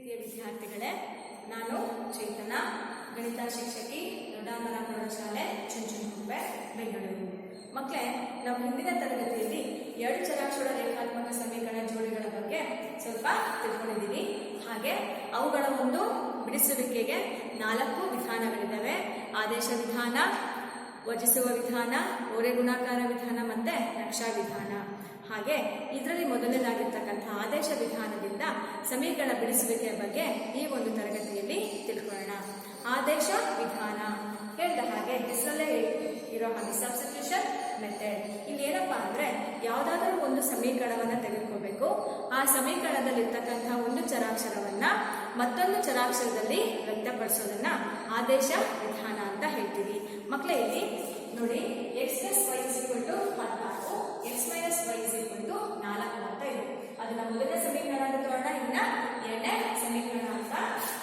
ಪ್ರೀತಿಯ ವಿದ್ಯಾರ್ಥಿಗಳೇ, ನಾನು ಚೇತನ, ಗಣಿತ ಶಿಕ್ಷಕಿ ದೊಡ್ಡಾಮರ ಪ್ರೌಢಶಾಲೆ ಚುಂಚನಕುಪ್ಪೆ ಬೆಂಗಳೂರು. ಮಕ್ಕಳೇ ನಮ್ಮ ಹಿಂದಿನ ತರಗತಿಯಲ್ಲಿ ಎರಡು ಚರಾಕ್ಷರ ರೇಖಾತ್ಮಕ ಸಮೀಕರಣ ಜೋಡಿಗಳ ಬಗ್ಗೆ ಸ್ವಲ್ಪ ತಿಳ್ಕೊಂಡಿದ್ದೀವಿ. ಹಾಗೆ ಅವುಗಳ ಒಂದು ಬಿಡಿಸುವಿಕೆಗೆ ನಾಲ್ಕು ವಿಧಾನಗಳಿದ್ದಾವೆ. ಆದೇಶ ವಿಧಾನ ವಜಿಸುವ ವಿಧಾನ, ಓರೆ ಗುಣಾಕಾರ ವಿಧಾನ ಮತ್ತೆ ನಕ್ಷಾ ವಿಧಾನ. ಹಾಗೆ ಇದರಲ್ಲಿ ಮೊದಲನೇದಾಗಿರ್ತಕ್ಕಂಥ ಆದೇಶ ವಿಧಾನದಿಂದ ಸಮೀಕರಣ ಬಿಡಿಸುವಿಕೆಯ ಬಗ್ಗೆ ಈ ಒಂದು ತರಗತಿಯಲ್ಲಿ ತಿಳ್ಕೊಳ್ಳೋಣ. ಆದೇಶ ವಿಧಾನ. ಹೇಳಿದ ಹಾಗೆ ಹೆಸರಲ್ಲೇ ಇರೋ ಹಾಗೆ ಸಬ್ಸ್ಟಿಟ್ಯೂಷನ್ ಮೆಥಡ್ ಇಲ್ಲಿ ಏನಪ್ಪಾ ಅಂದ್ರೆ ಯಾವುದಾದ್ರೂ ಒಂದು ಸಮೀಕರಣವನ್ನ ತೆಗೆದುಕೋಬೇಕು. ಆ ಸಮೀಕರಣದಲ್ಲಿರ್ತಕ್ಕಂಥ ಒಂದು ಚರಾಕ್ಷರವನ್ನ ಮತ್ತೊಂದು ಚರಾಕ್ಷರದಲ್ಲಿ ವ್ಯಕ್ತಪಡಿಸೋದನ್ನ ಆದೇಶ ವಿಧಾನ ಹೇಳ್ತೀವಿ. ಮಕ್ಕಳೇ ಇಲ್ಲಿ ನೋಡಿ x plus y equal to ಹದಿನಾಲ್ಕು x minus y equal to ನಾಲ್ಕು ಅಂತ ಇದೆ. ಅದನ್ನ ಮೊದಲನೇ ಸಮೀಕರಣ ಅಂತ ತಗೊಳ್ಳೋಣ ಇನ್ನ ಎರಡನೇ ಸಮೀಕರಣ ಅಂತ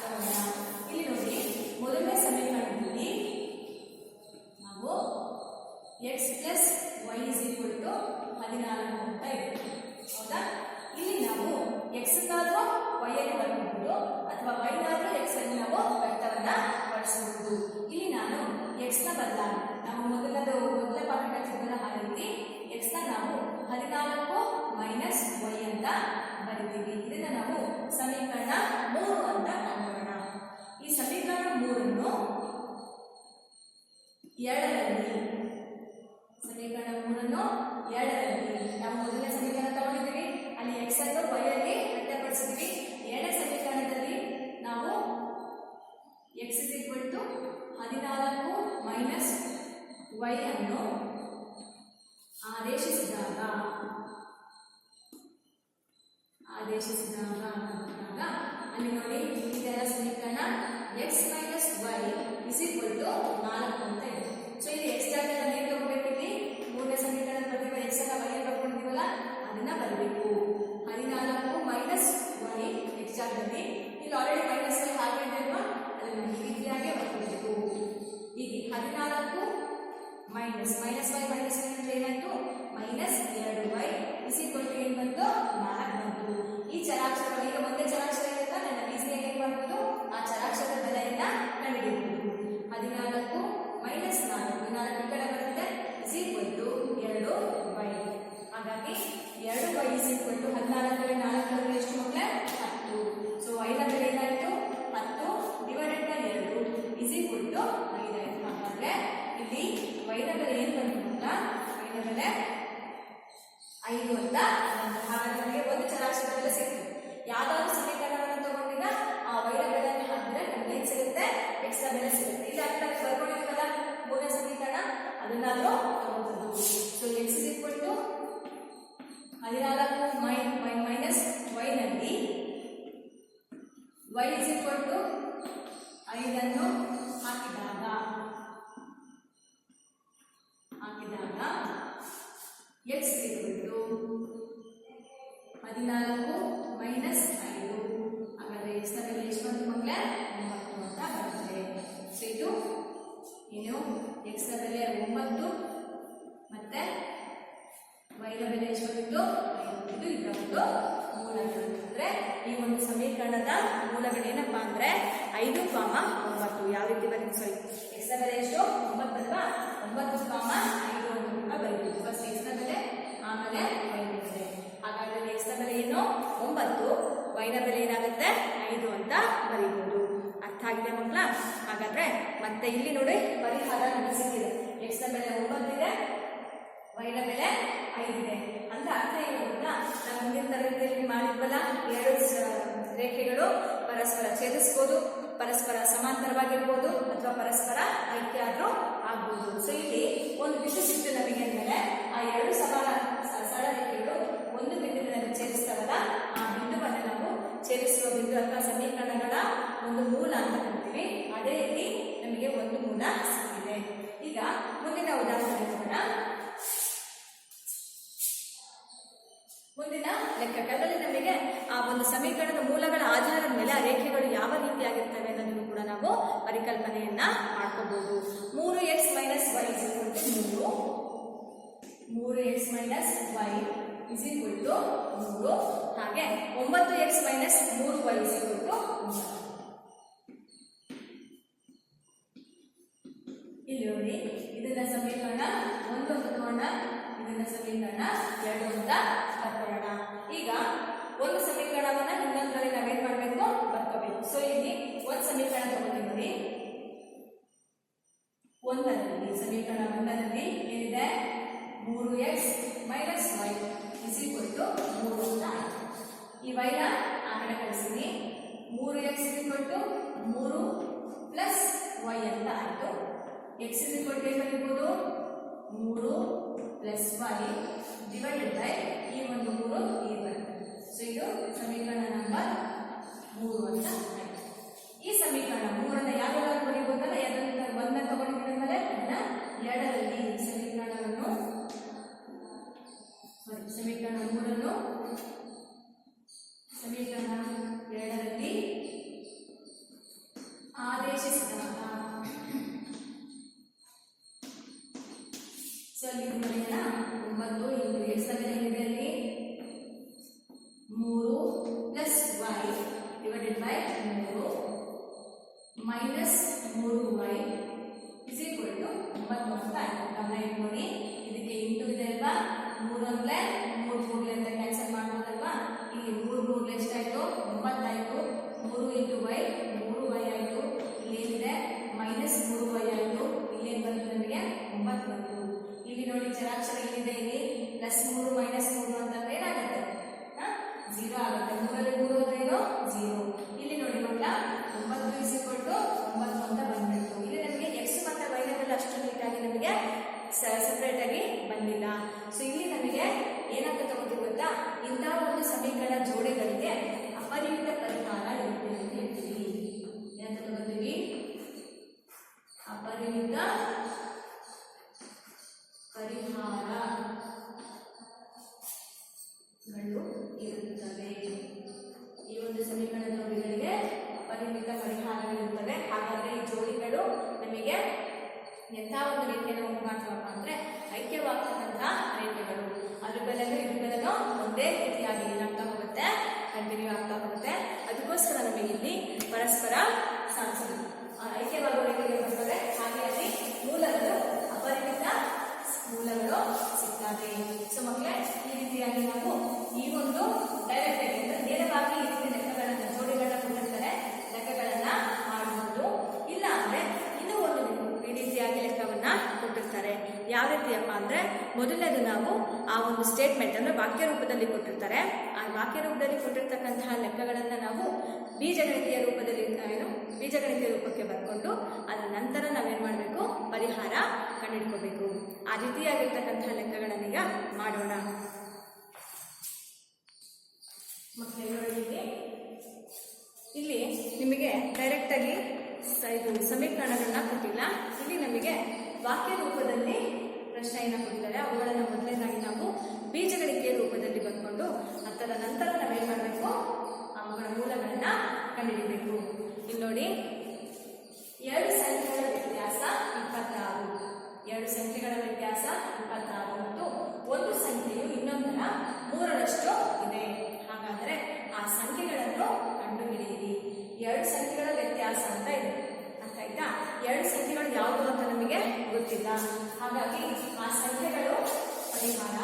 ತಗೊಳ್ಳೋಣ ಇಲ್ಲಿ ನೋಡಿ, ಮೊದಲನೇ ಸಮೀಕರಣದಲ್ಲಿ ನಾವು x plus y is equal to ಹದಿನಾಲ್ಕು ಅಂತ ಇದೆ. ಹೌದಾ? ಇಲ್ಲಿ ನಾವು ಎಕ್ಸ್ ಅಥವಾ ವೈ ಅಲ್ಲಿ ಬರಬಹುದು ಅಥವಾ ವೈ ಆದ್ರೂ ಎಕ್ಸ್ ಅಲ್ಲಿ ನಾವು ವ್ಯಕ್ತವನ್ನ ಪಡಿಸಬಹುದು ಇಲ್ಲಿ ನಾನು ಎಕ್ಸ್ನ ಬದಲಾಗಿ, ನಾವು ಮೊದಲದು, ಮೊದಲ ಪಾಠ ಕಲಿಸಿದ್ದಲ್ಲ ಆ ರೀತಿ ಎಕ್ಸ್ನ ನಾವು ಹದಿನಾಲ್ಕು ಮೈನಸ್ ವೈ ಅಂತ ಬರಿತೀವಿ. ಇದನ್ನ ನಾವು ಸಮೀಕರಣ ಮೂರು ಅಂತ ನೋಡೋಣ ಈ ಸಮೀಕರಣ ಮೂರನ್ನು ಎರಡರಲ್ಲಿ, ಸಮೀಕರಣ ಮೂರನ್ನು ಎರಡರಲ್ಲಿ, ನಾವು ಮೊದಲನೇ ಸಮೀಕರಣ ತಗೊಂಡಿದ್ದೀವಿ. ವೈ ಅನ್ನು ಆದೇಶಿಸಿದಾಗ ಆದೇಶಿಸಿದಾಗ ಅಂತಂದಾಗ ಅಲ್ಲಿ ನೋಡಿ ಇದೆಲ್ಲ ಸಮೀಕರಣ x minus y is equal to ನಾಲ್ಕು ಅಂತ ಇದೆ ಸೊ ಇಲ್ಲಿ ಎಕ್ಸ್ ಜಾಗದಲ್ಲಿ ಏನು ತಗೋಬೇಕು ಇಲ್ಲಿ? ಮೂರನೇ ಸಮೀಕರಣ ಪ್ರತಿಭಾ ಎಕ್ಸ್ ಎಲ್ಲ ವೈ ಬರ್ಕೊಂಡಿದ್ದೀವಲ್ಲ ಅದನ್ನ ಬರಬೇಕು. ಹದಿನಾಲ್ಕು ಮೈನಸ್ ವೈ ಎಕ್ಸ್ ಜಾಗದಲ್ಲಿ. ಇಲ್ಲಿ ಆಲ್ರೆಡಿ ಮೈನಸ್ ಹಾಗೆ ಅಲ್ವಾ? ಅದನ್ನ ಈ ರೀತಿಯಾಗಿ ಬರ್ಕೊಬೇಕು ಈಗ ಹದಿನಾಲ್ಕು minus minus y minus y ಅಂದ್ರೆ ಏನಾಯ್ತು ಮೈನಸ್ ಎರಡು ವೈ ಇಸ್ ಈಕ್ವಲ್ ಟು ಏನ್ ಬಂತು ನಾಲ್ಕು. ಬಂತು ಈ ಚರಾಕ್ಷರ ಈಗ ಒಂದೇ ಚರಾಕ್ಷರ ಇರುತ್ತಾ? ನನ್ನ ಈಸಿಯಾಗಿ ಏನ್ ಮಾಡ್ಬೋದು? ಆ ಚರಾಕ್ಷರದ ಬೆಲೆಯನ್ನ ಕಂಡುಹಿಡಿಯಬಹುದು. ಹದಿನಾಲ್ಕು ಬೆಲೆ ಐದು ಅಂತ. ಹಾಗಾದ್ರೆ ನಮಗೆ ಒಂದು ಚರಾಕ್ಷರ ಬೆಲೆ ಸಿಕ್ತು ಯಾವ್ದಾದ್ರು ಸಮೀಕರಣವನ್ನು ತಗೊಂಡಿಗ ಆ ವೈರ ಹಾಕಿದ್ರೆ ನಮ್ಗೆ ಏನ್ ಸಿಗುತ್ತೆ? ಎಕ್ಸ್ಟ್ರಾ ಬೆಲೆ ಸಿಗುತ್ತೆ. ಇಲ್ಲ ಅಂತ ಬರ್ಕೊಂಡಿರ್ತೀವಲ್ಲ ಮೂರನೇ ಸಮೀಕರಣ. ಅದನ್ನಾದ್ರೂ ತಗೋಬಹುದು ಸೊ ಎಕ್ಸ್ ಇಸ್ ಟು ಹದಿನಾಲ್ಕು ಮೈ ಮೈನಸ್ ವೈನಲ್ಲಿ ವೈ ಇಸ್ ಈಕ್ವಲ್ ಟು ಐದನ್ನು ಹಾಕಿದಾಗ ಹಾಕಿದಾಗ ಎಕ್ಸ್ ಇರುವುದು ಹದಿನಾಲ್ಕು ಮೈನಸ್ ಐದು. ಹಾಗಾದ್ರೆ ಎಕ್ಸ್ನ ಬೆಲೆ ಎಷ್ಟು ಬಂತು ಮಕ್ಕಳೇ ಒಂಬತ್ತು ಅಂತ ಬರ್ತದೆ ಸೊ ಇದು ಏನು? ಎಕ್ಸ್ನ ಬೆಲೆ ಒಂಬತ್ತು ಮತ್ತೆ ವೈನ ಬೆಲೆ ಎಷ್ಟು ಬಂದಿತ್ತು ಇದು ಇದರ ಮೂಲಗಳು ಅಂದ್ರೆ ಈ ಒಂದು ಸಮೀಕರಣದ ಮೂಲಗಳೇನಪ್ಪಾ ಅಂದ್ರೆ ಐದು ಪಾಮ ಒಂಬತ್ತು. ಯಾವ ರೀತಿ ಬರೀ ಸಾರಿ? ಎಕ್ಸ್ನ ಬೆಲೆ ಎಷ್ಟು? ಒಂಬತ್ತು ಅಲ್ವಾ ಒಂಬತ್ತು ಕಾಮ ಐದು ಅಂತ ಬರೀತೀವಿ ಫಸ್ಟ್ ಎಕ್ಸ್ನ ಬೆಲೆ ಆಮೇಲೆ ವೈ ನ ಬೆಲೆ ಹಾಗಾದ್ರೆ ಎಕ್ಸ್ನ ಬೆಲೆ ಏನು? ಒಂಬತ್ತು. ವೈ ನ ಬೆಲೆ ಏನಾಗುತ್ತೆ? ಐದು ಅಂತ ಬರೀಬಹುದು ಅರ್ಥ ಆಗಿದೆ ಮಕ್ಕಳ? ಹಾಗಾದ್ರೆ ಮತ್ತೆ ಇಲ್ಲಿ ನೋಡಿ ಪರಿಹಾರ ನಮಗೆ ಸಿಕ್ಕಿದೆ ಎಕ್ಸ್ನ ಬೆಲೆ ಒಂಬತ್ತಿದೆ ವೈನ ಬೆಲೆ ಐದಿದೆ ಅಂದ್ರೆ ಅರ್ಥ ಏನು ಗೊತ್ತಾ ನಾವು ಮುಂದಿನ ತರಗತಿಯಲ್ಲಿ ಮಾಡಿದ್ವಲ್ಲ, ಎರಡು ರೇಖೆಗಳು ಪರಸ್ಪರ ಛೇದಿಸ್ಬೋದು. ಪರಸ್ಪರ ಸಮಾಂತರವಾಗಿರ್ಬೋದು ಅಥವಾ ಪರಸ್ಪರ ಐಕ್ಯ ಆದ್ರೂ ಆಗ್ಬೋದು. ಸೊ ಇಲ್ಲಿ ಒಂದು ಸಿಕ್ತು ನಮಗೆ ಅಂದರೆ ಆ ಎರಡು ಸಮಾನ ಸ- ಸರಳ ರೇಖೆಗಳು ಒಂದು ಬಿಂದುವಿನಲ್ಲಿ ಛೇದಿಸ್ತಾವಲ್ಲ ಆ ಬಿಂದುವನ್ನು ನಾವು ಛೇದಿಸುವ ಬಿಂದು ಅಥವಾ ಸಮೀಕರಣಗಳ ಒಂದು ಮೂಲ ಅಂತ ಕರಿತೀವಿ. ಅದೇ ರೀತಿ ನಮಗೆ ಒಂದು ಮೂಲ ಸಿಕ್ಕಿದೆ. ಈಗ ಮುಂದಿನ ಉದಾಹರಣೆ ನೋಡೋಣ. ಮುಂದಿನ ಲೆಕ್ಕಗಳಲ್ಲಿ ನಮಗೆ ಆ ಒಂದು ಸಮೀಕರಣದ ಮೂಲಗಳ ಆಧಾರದ ಮೇಲೆ ಆ ರೇಖೆಗಳು ನಾವು ಪರಿಕಲ್ಪನೆಯನ್ನ ಮಾಡ್ಕೋಬಹುದು ಮೂರು ಎಕ್ಸ್ ಮೈನಸ್ ವೈ ಮೂರು. ಮೂರು x minus y is equal to ಮೂರು. ಹಾಗೆ ಒಂಬತ್ತು ಎಕ್ಸ್ ಮೈನಸ್ ಮೂರು ವೈ ಸಿಗುವುದು ಇಲ್ಲಿ ನೋಡಿ, ಇದನ್ನ ಸಮೀಕರಣ ಒಂದು ಇದರ ಇದನ್ನ ಸಮೀಕರಣ ಎರಡು ಅಂತ ಕರ್ಕೊಳ್ಳೋಣ ಈಗ ಒಂದು ಸಮೀಕರಣವನ್ನ ಇನ್ನೊಂದರಲ್ಲಿ ನಾವೇನ್ ಮಾಡ್ಬೇಕು? ಎಕ್ಸ್ ಇಸ್ ಈಕ್ವಲ್ ಟು ಏನು ಬರೀಬೋದು ಮೂರು ಪ್ಲಸ್ ವೈ ಡಿವೈಡೆಡ್ ಈ ಒಂದು ಮೂರು ಈ ಬರುತ್ತೆ. ಸೊ ಇದು ಸಮೀಕರಣ ನಂಬರ್ ಮೂರು ಅಂತ ಈ ಸಮೀಕರಣ ಮೂರನ್ನ ಯಾವ್ಯಾವ ಬರೀಬೋದಲ್ಲ ಎರಡರಿಂದ ಒಂದನ್ನ ತಗೊಂಡಿದ್ರೆ ಅದನ್ನ ಎರಡರಲ್ಲಿ ಸಮೀಕರಣವನ್ನು ಸಮೀಕರಣ ಮೂರನ್ನು ಸಮೀಕರಣ ಎರಡರಲ್ಲಿ ಆದೇಶಿಸಿದಾಗ ಸೊ ಅಲ್ಲಿ ಒಂಬತ್ತು ಇಂಟು ಎಕ್ಸ್ ಏನಿದೆ ಅಲ್ಲಿ ಮೂರು ಪ್ಲಸ್ ವೈ ಡಿವೈಡೆಡ್ ಬೈ ಮೂರು ಮೈನಸ್ ಮೂರು ವೈ ಇಸ್ ಈಕ್ವಲ್ ಟು ಒಂಬತ್ತು ಅಂತ ಗಮನ ನೋಡಿ ಇದಕ್ಕೆ ಇಂಟು ಇದೆ ಅಲ್ವಾ? ಮೂರು ಅಂದ್ರೆ ಮೂರು ಮೂರ್ಲೆ ಅಂತ ಕ್ಯಾನ್ಸಲ್ ಮಾಡ್ಬೋದಲ್ವಾ? ಇಲ್ಲಿ ಮೂರು ಮೂರ್ಲೆ ಎಷ್ಟಾಯ್ತು? ಒಂಬತ್ತಾಯ್ತು. ಮೂರು ಇಂಟು ವೈ, ಮೂರು ವೈ ಆಯಿತು. ಇಲ್ಲಿ ಏನಿದೆ? ಮೈನಸ್ ಮೂರು ವೈ ಆಯಿತು. ಇಲ್ಲಿ ಏನು ಬಂತು ನಮಗೆ? ಒಂಬತ್ತು ಬಂತು ಇಲ್ಲಿ ನೋಡಿ ಚರಾಕ್ಷರ ಇಲ್ಲಿದೆ ಇಲ್ಲಿ ಪ್ಲಸ್ ಮೂರು ಮೈನಸ್ ಮೂರು ಅಂತಂದ್ರೆ ಏನಾಗುತ್ತೆ ಜೀರೋ ಆಗುತ್ತೆ. ಮೂರಲ್ಲಿ ಮೂರು ಅಂದ್ರೆ ಏನು? ಜೀರೋ ಇಲ್ಲಿ ನೋಡಿ ಮಕ್ಕಳ ಒಂಬತ್ತು ಇಸ್ ಕೊಟ್ಟು ಒಂಬತ್ತು ಅಂತ ಬಂದ್ಬಿಟ್ಟು ಇಲ್ಲಿ ನಮಗೆ ಎಕ್ಸ್ ಮತ್ತೆ ವೈನಲ್ಲಿ ಅಷ್ಟು ನೀಟಾಗಿ ನಮಗೆ ಸೆಪರೇಟ್ ಆಗಿ ಬಂದಿಲ್ಲ. ಸೊ ಇಲ್ಲಿ ನಮಗೆ ಏನಾಗುತ್ತೆ ಗೊತ್ತಾ? ಇಂತಹ ಒಂದು ಸಮೀಕರಣ ಜೋಡಿಗಳಿಗೆ ಅಪರಿಮಿತ ಪರಿಹಾರ ಇರುತ್ತೆ. ಒಂದು ಸ್ಟೇಟ್ಮೆಂಟ್ ಅಂದರೆ ವಾಕ್ಯ ರೂಪದಲ್ಲಿ ಕೊಟ್ಟಿರ್ತಾರೆ. ಆ ವಾಕ್ಯ ರೂಪದಲ್ಲಿ ಕೊಟ್ಟಿರ್ತಕ್ಕಂತಹ ಲೆಕ್ಕಗಳನ್ನು ನಾವು ಬೀಜಗಣಿತೀಯ ರೂಪದಲ್ಲಿ ಏನು, ಬೀಜಗಣಿತೀಯ ರೂಪಕ್ಕೆ ಬರ್ಕೊಂಡು ಅದರ ನಂತರ ನಾವೇನು ಮಾಡಬೇಕು? ಪರಿಹಾರ ಕಂಡುಹಿಡ್ಕೋಬೇಕು ಆ ರೀತಿಯಾಗಿರ್ತಕ್ಕಂತಹ ಲೆಕ್ಕಗಳನ್ನೀಗ ಮಾಡೋಣ. ಮಕ್ಕಳಿಗೆ ಇಲ್ಲಿ ನಿಮಗೆ ಡೈರೆಕ್ಟಾಗಿ ಇದು ಸಮೀಕರಣಗಳನ್ನ ಕೊಟ್ಟಿಲ್ಲ. ಇಲ್ಲಿ ನಮಗೆ ವಾಕ್ಯ ರೂಪದಲ್ಲಿ ಪ್ರಶ್ನೆಯನ್ನು ಕೊಟ್ಟಿದ್ದಾರೆ ಅವುಗಳನ್ನು ಮೊದಲನೇದಾಗಿ ನಾವು ಬೀಜಗಳಿಗೆ ರೂಪದಲ್ಲಿ ಬರ್ಕೊಂಡು ಅದರ ನಂತರ ನಾವೇನು ಮಾಡಬೇಕು? ಅವುಗಳ ಮೂಲಗಳನ್ನ ಕಂಡುಹಿಡಬೇಕು. ಇಲ್ಲಿ ನೋಡಿ, ಎರಡು ಸಂಖ್ಯೆಗಳ ವ್ಯತ್ಯಾಸ ಇಪ್ಪತ್ತಾರು. ಎರಡು ಸಂಖ್ಯೆಗಳ ವ್ಯತ್ಯಾಸ ಇಪ್ಪತ್ತಾರು ಮತ್ತು ಒಂದು ಸಂಖ್ಯೆಯು ಇನ್ನೊಂದರ ಮೂರರಷ್ಟು ಇದೆ. ಹಾಗಾದರೆ ಆ ಸಂಖ್ಯೆಗಳನ್ನು ಕಂಡುಹಿಡಿಯಿರಿ. ಎರಡು ಸಂಖ್ಯೆಗಳ ವ್ಯತ್ಯಾಸ ಅಂತ ಇದೆ ಅರ್ಥ ಆಯ್ತಾ ಎರಡು ಸಂಖ್ಯೆಗಳು ಯಾವುದು ಅಂತ ನಮಗೆ ಗೊತ್ತಿಲ್ಲ ಹಾಗಾಗಿ ಆ ಸಂಖ್ಯೆಗಳು ಪರಿಹಾರ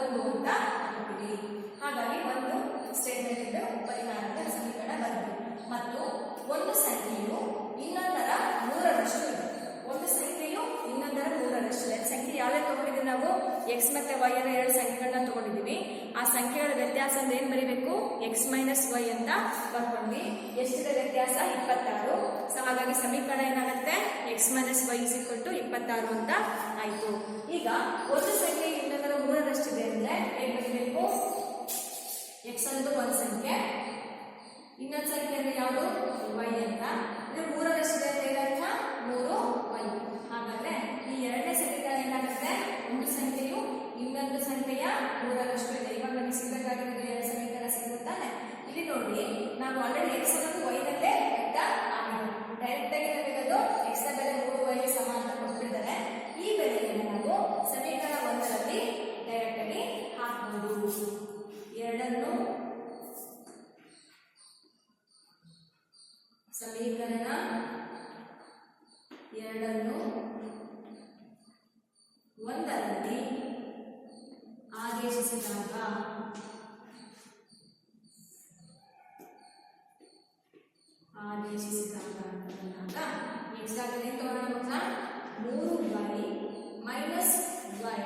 ಒಂದು ಅಂತ ಕೊಟ್ಟಿದ್ದೀವಿ ಹಾಗಾಗಿ ಒಂದು ಸ್ಟೇಟ್ಮೆಂಟ್ ಇಂದ ಪರಿಹಾರದ ಸಮೀಕರಣ ಬರುತ್ತೆ ಮತ್ತು ಒಂದು ಸಂಖ್ಯೆಯು ಇನ್ನೊಂದರ ಮೂರರಷ್ಟು ಒಂದು ಸಂಖ್ಯೆಯು ಇನ್ನೊಂದರ ಮೂರರಷ್ಟು ಸಂಖ್ಯೆ ನಾವು? ಎಕ್ಸ್ ಮತ್ತೆ ವೈ ಅನ್ನೋ ಎರಡು ಸಂಖ್ಯೆಗಳನ್ನ ತಗೊಂಡಿದ್ದೀವಿ. ಆ ಸಂಖ್ಯೆಗಳ ವ್ಯತ್ಯಾಸ ಅಂದ್ರೆ ಏನ್ ಬರೀಬೇಕು? ಎಕ್ಸ್ ಮೈನಸ್ ವೈ ಅಂತ ಬರ್ಕೊಂಡ್ವಿ. ಎಷ್ಟಿದೆ ವ್ಯತ್ಯಾಸ? ಇಪ್ಪತ್ತಾರು. ಸೊ ಹಾಗಾಗಿ ಸಮೀಕರಣ ಏನಾಗುತ್ತೆ? X minus y is to ಇಪ್ಪತ್ತಾರು ಅಂತ ಆಯ್ತು. ಈಗ ಒಂದು ಸಂಖ್ಯೆ ಮೂರರಷ್ಟಿದೆ ಅಂದ್ರೆ ಏನ್ ಬರೀಬೇಕು ಎಕ್ಸ್ ಅನ್ನೋದು ಒಂದು ಸಂಖ್ಯೆ, ಇನ್ನೊಂದು ಸಂಖ್ಯೆ ಅಂದ್ರೆ ಯಾವುದು? ವೈ ಅಂತ. ಇದು ಮೂರರಷ್ಟಿದೆ ಅಂತ ಏನರ್ಥ ಮೂರು ವೈ ಹಾಗಾದ್ರೆ ಈ ಎರಡನೇ ಸಂಖ್ಯೆಗಳ ಏನಾಗುತ್ತೆ? ಒಂದು ಸಂಖ್ಯೆಯು ಇನ್ನೊಂದು ಸಂಖ್ಯೆಯ ಮೂರರಷ್ಟು ಇದೆ. ಇವಾಗ ನಮಗೆ ಸಿಗಬೇಕಾಗಿರೋದು ಎರಡು ಸಮೀಕರಣ ಸಿಗುತ್ತಾನೆ ಇಲ್ಲಿ ನೋಡಿ, ನಾವು ಆಲ್ರೆಡಿ ಎಕ್ಸ್ ಅನ್ನೋದು ವೈ ನಲ್ಲಿ ವ್ಯಕ್ತ ಆಗಿದೆ ಡೈರೆಕ್ಟ್ ಆಗಿ ನಮಗೆ ಅದು ಎಕ್ಸ್ ಬೆಲೆ ಮೂರು ವೈ ಸಮ ಅಂತ ಕೊಟ್ಟಿದ್ದಾರೆ ಈ ಬೆಲೆಯನ್ನು ನಾವು ಸಮೀಕರಣ ಎರಡನ್ನು ಸಮೀಕರಣ ಎರಡನ್ನು ಒಂದರಲ್ಲಿ ಆದೇಶಿಸಿದಾಗ ಆದೇಶಿಸಿದಾಗ ಎಕ್ಸಾಕ್ಟ್ ಏನು ಮಕ್ಕಳ. ಮೂರು y minus y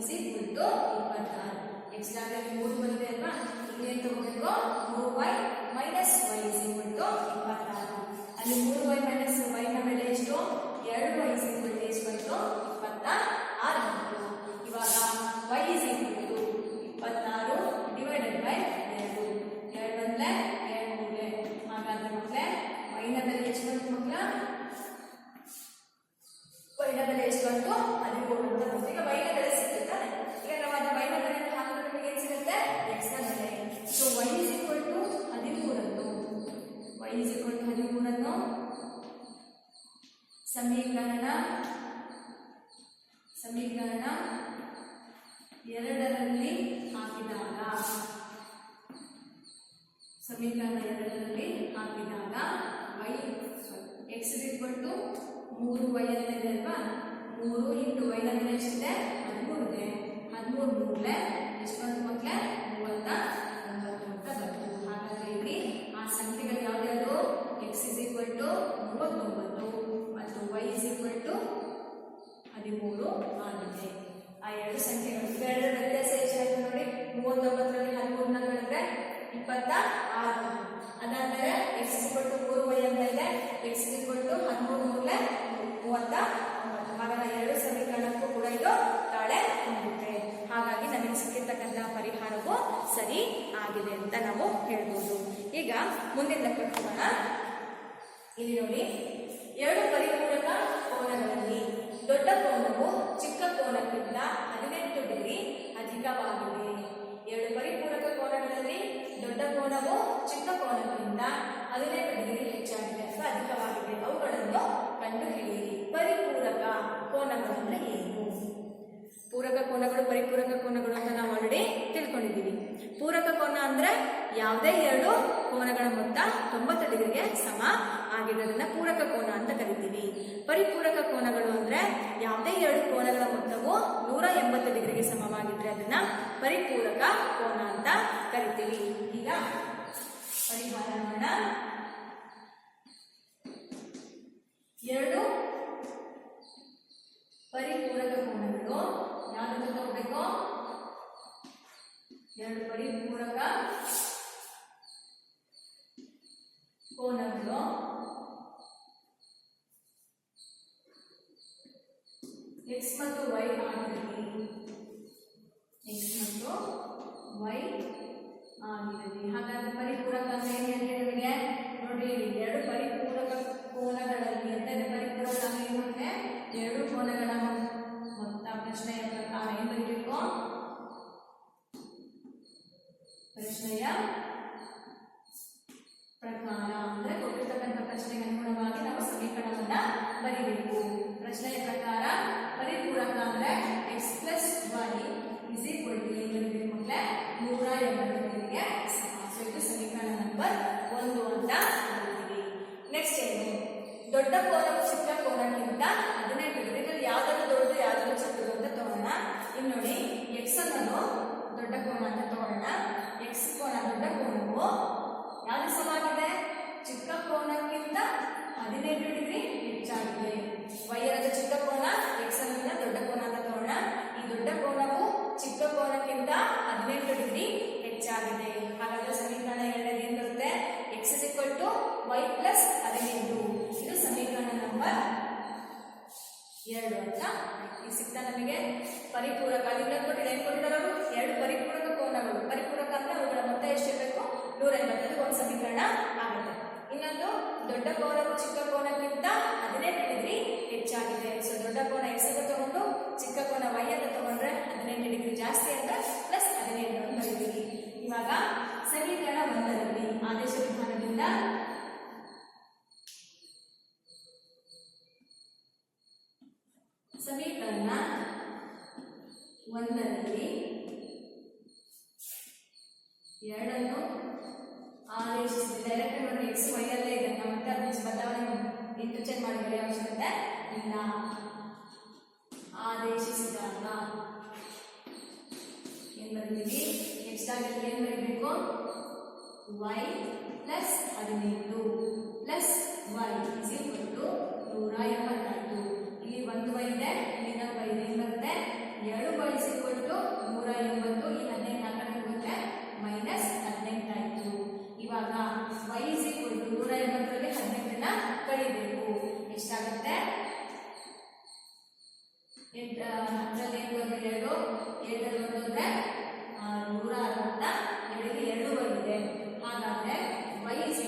is equal to ಇಪ್ಪತ್ತಾರು. ಎಕ್ಸಾಕ್ಟ್ ಮೂರು ಬಂದಿದೆ ಅಲ್ವಾ? ಇನ್ನೇನು ತಗೋಬೇಕು ಮೂರು y minus y is equal to ಇಪ್ಪತ್ತಾರು. ಅಲ್ಲಿ ಮೂರು ವೈ ಮೈನಸ್ ವೈ ನ ಬೆಲೆ ಎಷ್ಟು? ಎರಡು ವೈ ಇಸ್ ಈಕ್ವಲ್ ಎಷ್ಟು ಬಂತು? ಇಪ್ಪತ್ತ ಹದಿಮೂರು ಆಗಿದೆ. ಆ ಎರಡು ಸಂಖ್ಯೆಗಳು ಇವೆರಡರ ವ್ಯತ್ಯಾಸ ಎಷ್ಟಾಯ್ತು ನೋಡಿ. ಮೂವತ್ತೊಂಬತ್ತರಲ್ಲಿ ಹದಿಮೂರನ್ನ ಕಳೆದ್ರೆ ಇಪ್ಪತ್ತ ಆರು ಅದಾದ್ಮೇಲೆ ಎಕ್ಸ್ ಇಕ್ವಲ್ ಟು ಮೂರು ವೈ ಇದೆ. ಎಕ್ಸ್ ಇಕ್ವಲ್ ಟು ಹದಿಮೂರು ಮೂರಲೆ ಮೂವತ್ತ ಒಂಬತ್ತು ಎರಡು ಸಮೀಕರಣಕ್ಕೂ ಕೂಡ ಇದು ತಾಳೆ ಹೊಂದುತ್ತೆ ಹಾಗಾಗಿ ನಮಗೆ ಸಿಕ್ಕಿರ್ತಕ್ಕಂತಹ ಪರಿಹಾರವು ಸರಿ ಆಗಿದೆ ಅಂತ ನಾವು ಹೇಳ್ಬೋದು. ಈಗ ಮುಂದಿನ ಲೆಕ್ಕಕ್ಕೆ ಇಲ್ಲಿ ನೋಡಿ. ಎರಡು ಪರಿಪೂರಕ ಕೋನಗಳಲ್ಲಿ ದೊಡ್ಡ ಕೋನವು ಚಿಕ್ಕ ಕೋನಕ್ಕಿಂತ ಹದಿನೆಂಟು ಡಿಗ್ರಿ ಅಧಿಕವಾಗಿದೆ. ಎರಡು ಪರಿಪೂರಕ ಕೋನಗಳಲ್ಲಿ ದೊಡ್ಡ ಕೋನವು ಚಿಕ್ಕ ಕೋನಕ್ಕಿಂತ ಹದಿನೆಂಟು ಡಿಗ್ರಿ ಹೆಚ್ಚಾಗಿದೆ ಅಥವಾ ಅಧಿಕವಾಗಿದೆ. ಅವುಗಳನ್ನು ಕಂಡುಹಿಡಿಯಿರಿ. ಪರಿಪೂರಕ ಕೋನಗಳು ಅಂದ್ರೆ ಏನು? ಪೂರಕ ಕೋನಗಳು, ಪರಿಪೂರಕ ಕೋನಗಳು ಅಂತ ನಾವು ಆಲ್ರೆಡಿ ತಿಳ್ಕೊಂಡಿದ್ದೀವಿ. ಪೂರಕ ಕೋನ ಅಂದ್ರೆ ಯಾವುದೇ ಎರಡು ಕೋನಗಳ ಮೊತ್ತ ತೊಂಬತ್ತು ಡಿಗ್ರಿಗೆ ಸಮ ಆಗಿರೋದನ್ನ ಪೂರಕ ಕೋನ ಅಂತ ಕರಿತೀವಿ. ಪರಿಪೂರಕ ಕೋನಗಳು ಅಂದ್ರೆ ಯಾವುದೇ ಎರಡು ಕೋನಗಳ ಮೊತ್ತವು ನೂರ ಎಂಬತ್ತು ಡಿಗ್ರಿಗೆ ಸಮವಾಗಿದ್ರೆ ಅದನ್ನ ಪರಿಪೂರಕ ಕೋನ ಅಂತ ಕರಿತೀವಿ. ಈಗ ಪರಿಹಾರ ಮಾಡೋಣ. ಎರಡು ಪರಿಪೂರಕ ಕೋನಗಳು. ಯಾವ್ದನ್ನು ತಗೋಬೇಕು? ಎರಡು ಪರಿಪೂರಕ ಕೋನಗಳು ಎಕ್ಸ್ ಮತ್ತು ವೈ ಆಗಿರಲಿ ಎಕ್ಸ್ ಮತ್ತು ವೈ ಆಗಿರಲಿ ಹಾಗಾದ್ರೆ ಪರಿಪೂರಕ ಅಂದ್ರೆ ಏನು ಹೇಳಿ ನಮಗೆ ನೋಡ್ರಿ ಇಲ್ಲಿ ಎರಡು ಪರಿಪೂರಕ ಹೆಚ್ಚಾಗಿದೆ. ಹಾಗಾದ್ರೆ ಸಮೀಕರಣ ಎರಡನೇ ಏನ್ ಬರುತ್ತೆ? X is equal to y plus ಹದಿನೆಂಟು. ಇದು ಸಮೀಕರಣ ನಂಬರ್ ಎರಡು ಅಂತ ಈಗ ಸಿಗ್ತಾ ನಮಗೆ ಪರಿಪೂರಕ ಅಲ್ಲಿಂದ ಕೊಟ್ಟಿಲ್ಲ ಏನ್ ಕೊಟ್ಟಿದ್ದಾರೆ ಅವರು? ಎರಡು ಪರಿಪೂರಕ ಕೋನಗಳು. ಪರಿಪೂರಕ ಅಂದ್ರೆ ಅವುಗಳ ಮೊತ್ತ ಎಷ್ಟಿರಬೇಕು ನೂರ ಇದು ಒಂದು ಸಮೀಕರಣ ಆಗುತ್ತೆ. ಇನ್ನೊಂದು ದೊಡ್ಡ ಕೋನವು ಚಿಕ್ಕ ಕೋನಕ್ಕಿಂತ ಹದಿನೆಂಟು ಡಿಗ್ರಿ ಹೆಚ್ಚಾಗಿದೆ. ಸೊ ದೊಡ್ಡ ಕೋನ ಎಕ್ಸ್ ಅಂತ ತಗೊಂಡು ಚಿಕ್ಕ ಕೋನ ವೈ ಅಂತ ತಗೊಂಡ್ರೆ ಹದಿನೆಂಟು ಡಿಗ್ರಿ ಜಾಸ್ತಿ ಅಂತ ಪ್ಲಸ್ ಹದಿನೆಂಟು ಅಂತ ಬರೀತೀವಿ. ಇವಾಗ ಸಮೀಕರಣ ಒಂದರಲ್ಲಿ ಆದೇಶ ವಿಧಾನದಿಂದ ಸಮೀಕರಣ ಒಂದರಲ್ಲಿ ಎರಡನ್ನು ಆದೇಶಿಸಿ ಡೈರೆಕ್ಟ್ ನೋಡಿ ಎಕ್ಸ್ ವೈ ಇದೆ. ಮತ್ತೆ ಅದನ್ನ ಬದಲಾವಣೆ ಇಂಟರ್ಚೇಂಜ್ ಮಾಡಿ ಬರೆಯೋ ಅವಶ್ಯಕತೆ ಇಲ್ಲ. ಆದೇಶಿಸಿದಾಗ ಏನ್ ಬರೀತೀವಿ ನೆಕ್ಸ್ಟ್ ಆಗಿ ಏನ್ ಬರೀಬೇಕು ವೈ ಪ್ಲಸ್ ಹದಿನೆಂಟು plus y is equal to ನೂರ ಎಪ್ಪತ್ತೆಂಟು ಇಲ್ಲಿ ಒಂದು ವೈ ಇದೆ ಇಲ್ಲಿ ಇನ್ನೊಂದು ವೈ ಇದೆ ಬರುತ್ತೆ. ಎರಡು ವೈ ಇಸ್ ಈಕ್ವಲ್ ಟು ನೂರ ಎಂಬತ್ತು, ಈ ಹದಿನೆಂಟು ನಾಲ್ಕನೇ ಮೈನಸ್ ಹದಿನೆಂಟು ಆಯಿತು. ಇವಾಗ ವೈ ಇಸ್ ಈಕ್ವಲ್ ಟು ನೂರ ಎಂಬತ್ತರಲ್ಲಿ ಹದಿನೆಂಟನ್ನ ಕಳಿಬೇಕು. ಎಷ್ಟಾಗುತ್ತೆ? ಎಂಟು ಹತ್ತರಲ್ಲಿ ಅಂದ್ರೆ ಎರಡು? ಎರಡರಲ್ಲಿ ಒಂದು ಅಂದ್ರೆ ನೂರ ಅರವತ್ತ ಎರಡಲ್ಲಿ ಎರಡು ಬಂದಿದೆ ಹಾಗಾದ್ರೆ ವೈ ಇಸ್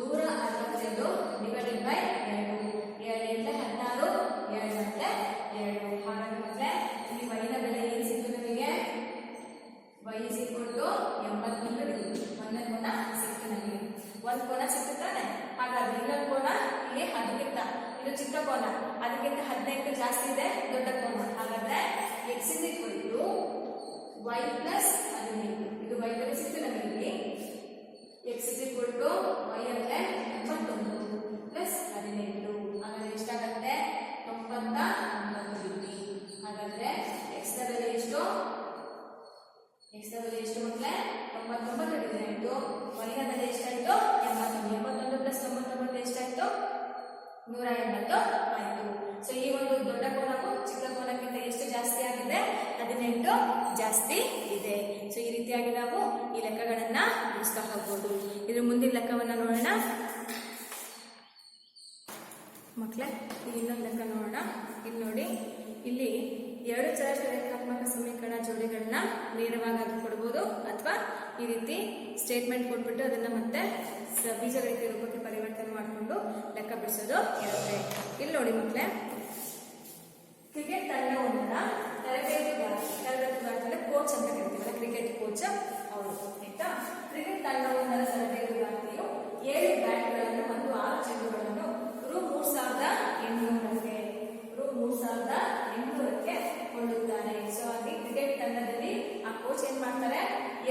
ನೂರ ಅರವತ್ತೆರಡು ಡಿವೈಡೆಡ್ ಬೈ ಎರಡು. ಎರಡು ಎಂಟು ಹದಿನಾರು, ಎರಡು ಮತ್ತೆ ಎರಡು. ಹಾಗಾದ್ರೆ ಮತ್ತೆ ಇಲ್ಲಿ ವೈನ ಬೆಲೆ ಏನು ಸಿಕ್ತು ನಮಗೆ? ವೈ ಇಸ್ ಈಕ್ವಲ್ ಟು ಎಂಬತ್ತೊಂದು ಡಿಗ್ರಿ. ಒಂದನೇ ಕೋನ ಸಿಕ್ತು ನಮಗೆ ಒಂದು ಕೋನ ಸಿಕ್ತು ತಾನೆ ಹಾಗಾದ್ರೆ ಇನ್ನೊಂದು ಕೋನ ಇಲ್ಲಿ ಅದಕ್ಕಿಂತ ಇದು ಚಿಕ್ಕ ಕೋನ. ಅದಕ್ಕಿಂತ ಹದಿನೈದು ಜಾಸ್ತಿ ಇದೆ, ದೊಡ್ಡ ಕೋನ. ಹಾಗಾದ್ರೆ x is equal to y plus ಹದಿನೆಂಟು ಇದು y ಬೆಲೆ ಸಿಕ್ತು ನಮಗೆ x is equal to y ಅಂದ್ರೆ ಎಂಬತ್ತೊಂದು ಪ್ಲಸ್ ಹದಿನೆಂಟು. ಹಾಗಾದ್ರೆ ಎಷ್ಟಾಗತ್ತೆ? ತೊಂಬತ್ತ ಒಂಬತ್ತು ಡಿಗ್ರಿ. ಹಾಗಾದ್ರೆ ಎಕ್ಸ್ನ ಬೆಲೆ ಎಷ್ಟು? ಎಕ್ಸ್ನ ಬೆಲೆ ಎಷ್ಟು ಮಕ್ಕಳೇ ತೊಂಬತ್ತೊಂಬತ್ತು ಡಿಗ್ರಿ ಆಯಿತು. ವೈನ ಬೆಲೆ ಎಷ್ಟಾಯಿತು? ಎಂಬತ್ತೊಂದು ಎಂಬತ್ತೊಂದು ಪ್ಲಸ್ ತೊಂಬತ್ತೊಂಬತ್ತು ಎಷ್ಟಾಯಿತು? ನೂರ ಎಂಬತ್ತು ಆಯಿತು. ಸೊ ಈ ಒಂದು ದೊಡ್ಡ ಕೋನವು ಚಿಕ್ಕ ಕೋನಕ್ಕಿಂತ ಎಷ್ಟು ಜಾಸ್ತಿ ಆಗಿದೆ? ಹದಿನೆಂಟು ಜಾಸ್ತಿ ಇದೆ. ಸೊ ಈ ರೀತಿಯಾಗಿ ನಾವು ಈ ಲೆಕ್ಕಗಳನ್ನ ಬಿಡಿಸ್ತಾ ಹೋಗ್ಬೋದು. ಇದ್ರ ಮುಂದಿನ ಲೆಕ್ಕವನ್ನ ನೋಡೋಣ. ಮಕ್ಕಳೇ ಇನ್ನೊಂದು ಲೆಕ್ಕ ನೋಡೋಣ. ಇಲ್ಲಿ ನೋಡಿ. ಇಲ್ಲಿ ಎರಡು ರೇಖಾತ್ಮಕ ಸಮೀಕರಣ ಜೋಡಿಗಳನ್ನ ನೇರವಾಗಿ ಕೊಡ್ಬೋದು ಅಥವಾ ಈ ರೀತಿ ಸ್ಟೇಟ್ಮೆಂಟ್ ಕೊಟ್ಬಿಟ್ಟು ಅದನ್ನ ಮತ್ತೆ ಬೀಜ ಬೀಜಗಣಿತ ರೂಪಕ್ಕೆ ಪರಿವರ್ತನೆ ಮಾಡಿಕೊಂಡು ಲೆಕ್ಕ ಬಿಡಿಸೋದು ಇರುತ್ತೆ. ಇಲ್ಲಿ ನೋಡಿ ಮಕ್ಕಳೇ ಕ್ರಿಕೆಟ್ ತಂಡವೊಂದರ ತರಬೇತುಗಾರ ತರಬೇತುಗಾರ ಕೋಚ್ ಅಂತ ಕರಿತೀವಲ್ಲ ಕ್ರಿಕೆಟ್ ಕೋಚ್ ಅವರು, ಆಯ್ತಾ? ಕ್ರಿಕೆಟ್ ತಂಡವೊಂದರ ತರಬೇತುಗಾರ್ತಿಯು ಏಳು ಬ್ಯಾಟ್ಗಳನ್ನು ಮತ್ತು ಆರು ಚೆಂಡುಗಳನ್ನು ರು ಮೂರ್ ಸಾವಿರದ ಎಂಟುನೂರಕ್ಕೆ, ರು ಮೂರ್ ಸಾವಿರದ ಎಂಟುನೂರಕ್ಕೆ ಕೊಳ್ಳುತ್ತಾರೆ ಸೊ ಹಾಗೆ ಕ್ರಿಕೆಟ್ ತಂಡದಲ್ಲಿ ಆ ಕೋಚ್ ಏನ್ ಮಾಡ್ತಾರೆ?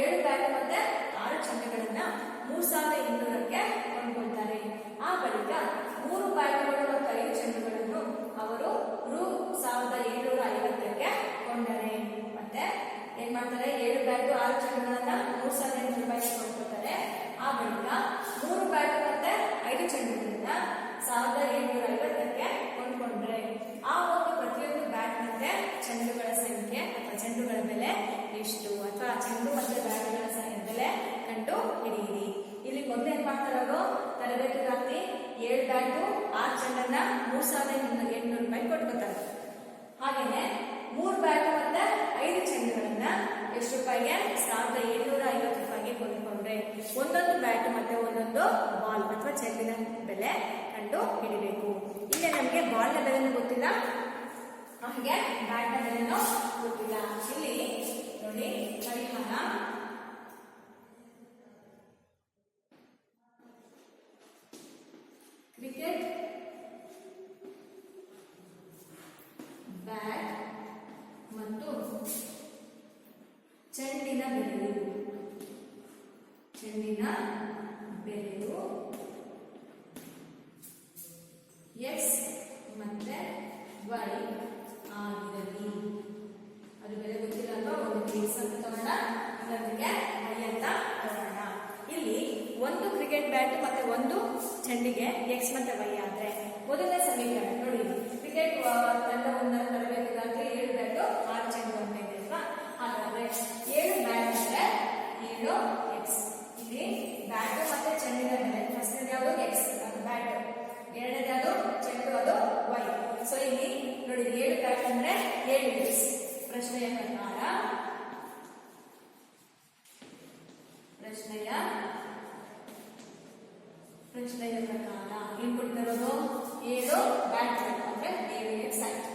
ಏಳು ಬ್ಯಾಟ್ ಮತ್ತೆ ಆರು ಚೆಂಡುಗಳನ್ನ ಮೂರ್ ಸಾವಿರದ ಎಂಟುನೂರಕ್ಕೆ ಕೊಂಡ್ಕೊಳ್ತಾರೆ. ಆ ಬಳಿಕ ಮೂರು ಬ್ಯಾಟ್ಗಳು ಮತ್ತು ಐದು ಚೆಂಡುಗಳನ್ನು ಅವರು ರು ಸಾವಿರದ ಏಳ್ನೂರ ಐವತ್ತಕ್ಕೆ ಕೊಂಡರೆ. ಮತ್ತೆ ಏನ್ ಮಾಡ್ತಾರೆ? ಏಳು ಬ್ಯಾಟು ಆರು ಚೆಂಡುಗಳನ್ನ ಮೂರ್ ಸಾವಿರದ ಎಂಟು ರೂಪಾಯಿಗೆ ಕೊಡ್ತಾರೆ ಆ ಬಳಿಕ ಮೂರು ಬ್ಯಾಟು ಮತ್ತೆ ಐದು ಚೆಂಡುಗಳನ್ನ ಸಾವಿರದ ಏಳ್ನೂರ ಐವತ್ತಕ್ಕೆ ಕೊಂಡ್ಕೊಂಡ್ರೆ. ಆ ಒಂದು ಪ್ರತಿಯೊಂದು ಬ್ಯಾಟ್ ಮತ್ತೆ ಚೆಂಡುಗಳ ಸಂಖ್ಯೆ ಅಥವಾ ಚೆಂಡುಗಳ ಬೆಲೆ ಎಷ್ಟು? ಅಥವಾ ಚೆಂಡು ಮತ್ತೆ ಬ್ಯಾಟ್ಗಳ ಬೆಲೆ ಕಂಡು ಹಿಡಿಯಿರಿ. ಇಲ್ಲಿ ಮೊದಲು ಏನ್ ಮಾಡ್ತಾರೆ ಅವರು? ತರಬೇತುಗಾರ್ತಿ ಏಳು ಬ್ಯಾಟು ಆರು ಚೆಂಡನ್ನ ಮೂರ್ ಸಾವಿರದ ಎಂಟುನೂರ ರೂಪಾಯಿ ಕೊಟ್ಕೋತಾರೆ. ಹಾಗೇನೆ ಮೂರು ಬ್ಯಾಟು ಮತ್ತೆ ಐದು ಚೆಂಡುಗಳನ್ನ ಎಷ್ಟು ರೂಪಾಯಿಗೆ? ಸಾವಿರದ ಏಳ್ನೂರ ಐವತ್ತು ರೂಪಾಯಿಗೆ ಕೊಂಡ್ಕೊಂಡ್ರೆ ಒಂದೊಂದು ಬ್ಯಾಟು ಮತ್ತೆ ಒಂದೊಂದು ಬಾಲ್ ಅಥವಾ ಚೆಂಡಿನ ಬೆಲೆ ಕಂಡು ಹಿಡಿಬೇಕು. ಇಲ್ಲೇ ನಮಗೆ ಬಾಲ್ನ ಬೆಲೆನೂ ಗೊತ್ತಿಲ್ಲ? ಹಾಗೆ ಬ್ಯಾಟ್ನ ಬೆಲೆನೂ ಗೊತ್ತಿಲ್ಲ. ಇಲ್ಲಿ ನೋಡಿ, ಪರಿಹಾರ. ಕ್ರಿಕೆಟ್ ಬ್ಯಾಟ್ ಮತ್ತು ಚೆಂಡಿನ ಬೆಲೆಯು ಚೆಂಡಿನ ಬೆಲೆಯು ಎಕ್ಸ್ ಮತ್ತೆ ವೈ ಆಗಿರಲಿ. ಅದು ಬೆಲೆ ಗೊತ್ತಿಲ್ಲ ಅಲ್ವಾ ಒಂದು ಎಕ್ಸ್ ಅಂತ ತಗೋಣ. ಇನ್ನೊಂದಕ್ಕೆ ಇಲ್ಲಿ ಒಂದು ಕ್ರಿಕೆಟ್ ಬ್ಯಾಟ್ ಮತ್ತೆ ಒಂದು ಚೆಂಡಿಗೆ ಎಕ್ಸ್ ಮತ್ತೆ ವೈ ಆದ್ರೆ ಮೊದಲನೇ ಸಮೀಕರಣ ನೋಡಿ. ಕ್ರಿಕೆಟ್ ತಂಡ ಒಂದನ್ನು ತರಬೇಕಿದಾಗಲೇ ಏಳು ಬ್ಯಾಟು ಆರು ಚೆಂಡು ಅಂತ ಇದೆ ಅಲ್ವಾ ಹಾಗಾದ್ರೆ ಏಳು ಬ್ಯಾಟ್ ಅಂದ್ರೆ ಏಳು ಎಕ್ಸ್ ಇಲ್ಲಿ ಬ್ಯಾಟು ಮತ್ತೆ ಚೆಂಡಿನ ಮೇಲೆ. ಫಸ್ಟ್ ಯಾವುದು? ಎಕ್ಸ್ ಅದು ಬ್ಯಾಟ್. ಎರಡನೇದು ಚೆಂಡು, ಅದು ವೈ ಸೊ ಇಲ್ಲಿ ನೋಡಿ, ಏಳು ಬ್ಯಾಟ್ ಅಂದ್ರೆ ಏಳು ಎಕ್ಸ್ ಪ್ರಶ್ನೆಯ ಪ್ರಕಾರ ಪ್ರಶ್ನೆಯ ಪ್ರಶ್ನೆಯ ಪ್ರಕಾರ ಏನ್ ಕೊಡ್ತಿರೋದು? ಏಳು ಬ್ಯಾಟ್ ಅಂದ್ರೆ ಏಳು ಎಕ್ಸ್ ಆಯ್ತು